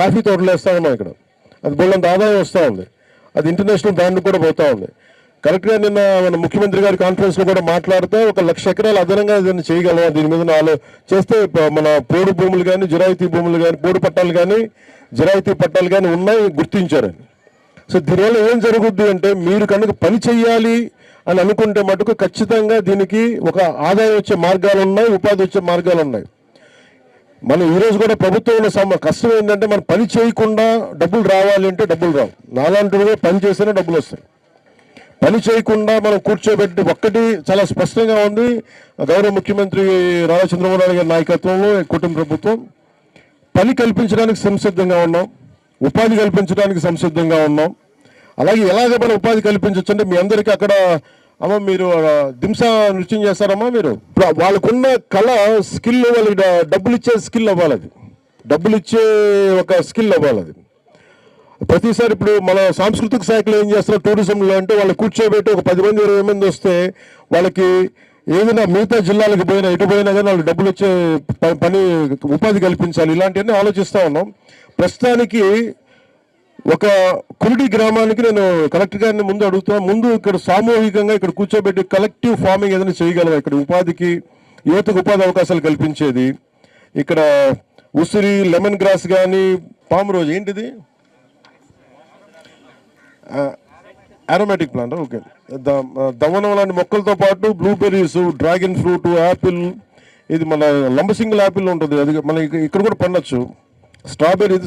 Coffee తోటలు వేస్తూ ఉన్నాం ఇక్కడ. అది బోళ్ళంత ఆదాయం వస్తూ ఉంది. అది ఇంటర్నేషనల్ బ్రాండ్ కూడా పోతా ఉంది. కరెక్ట్గా నిన్న మన ముఖ్యమంత్రి గారి కాన్ఫరెన్స్లో కూడా మాట్లాడితే ఒక లక్ష ఎకరాలు అదనంగా దీన్ని చేయగలం దీని మీద ఆలో చేస్తే మన పోడు భూములు కానీ జిరాయితీ భూములు కానీ పోడు పట్టాలు కానీ జిరాయితీ పట్టాలు కానీ ఉన్నాయి గుర్తించారని సో దీనివల్ల ఏం జరుగుద్ది అంటే మీరు కనుక పని చేయాలి అని అనుకుంటే మటుకు ఖచ్చితంగా దీనికి ఒక ఆదాయం వచ్చే మార్గాలు ఉన్నాయి ఉపాధి వచ్చే మార్గాలు ఉన్నాయి. మనం ఈరోజు కూడా ప్రభుత్వంలో సమ కష్టం ఏంటంటే మనం పని చేయకుండా డబ్బులు రావాలి అంటే డబ్బులు రావు. నాలాంటి పని చేస్తేనే డబ్బులు వస్తాయి. పని చేయకుండా మనం కూర్చోబెట్టి ఒక్కటి చాలా స్పష్టంగా ఉంది. గౌరవ ముఖ్యమంత్రి నారా చంద్రబాబు నాయుడు గారి నాయకత్వంలో కుటుంబ ప్రభుత్వం. పని కల్పించడానికి సంసిద్ధంగా ఉన్నాం. ఉపాధి కల్పించడానికి సంసిద్ధంగా ఉన్నాం. అలాగే ఎలాగ మనం ఉపాధి కల్పించవచ్చు అంటే మీ అందరికీ అక్కడ అమ్మ మీరు దింస నృత్యం చేస్తారమ్మా మీరు? ఇప్పుడు వాళ్ళకున్న కళ స్కిల్ వాళ్ళకి డబ్బులు ఇచ్చే స్కిల్ అవ్వాలి అది డబ్బులు ఇచ్చే ఒక స్కిల్ అవ్వాలి అది ప్రతిసారి ఇప్పుడు మన సాంస్కృతిక శాఖలో ఏం చేస్తారో టూరిజంలో అంటే వాళ్ళు కూర్చోబెట్టి ఒక పది మంది ఇరవై మంది వస్తే వాళ్ళకి ఏదైనా మిగతా జిల్లాలకు పోయినా ఎటు పోయినా కానీ వాళ్ళు డబ్బులు వచ్చే పని ఉపాధి కల్పించాలి. ఇలాంటివన్నీ ఆలోచిస్తూ ఉన్నాం. ప్రస్తుతానికి ఒక కురుడి గ్రామానికి నేను కలెక్టర్ గారిని ముందు అడుగుతున్నా. ముందు ఇక్కడ సామూహికంగా ఇక్కడ కూర్చోబెట్టి కలెక్టివ్ ఫార్మింగ్ ఏదైనా చేయగలం ఇక్కడ ఉపాధికి యువతకు ఉపాధి అవకాశాలు కల్పించేది. ఇక్కడ ఉసిరి లెమన్ గ్రాస్ కానీ పాము రోజు ఏంటిది? అరోమాటిక్ ప్లాంట్ ఓకే దవనం లాంటి మొక్కలతో పాటు బ్లూబెర్రీస్ డ్రాగన్ ఫ్రూట్ యాపిల్ ఇది మన లంబసింగిల్ యాపిల్ ఉంటుంది. అది మన ఇక్కడ కూడా పండొచ్చు. స్ట్రాబెర్రీ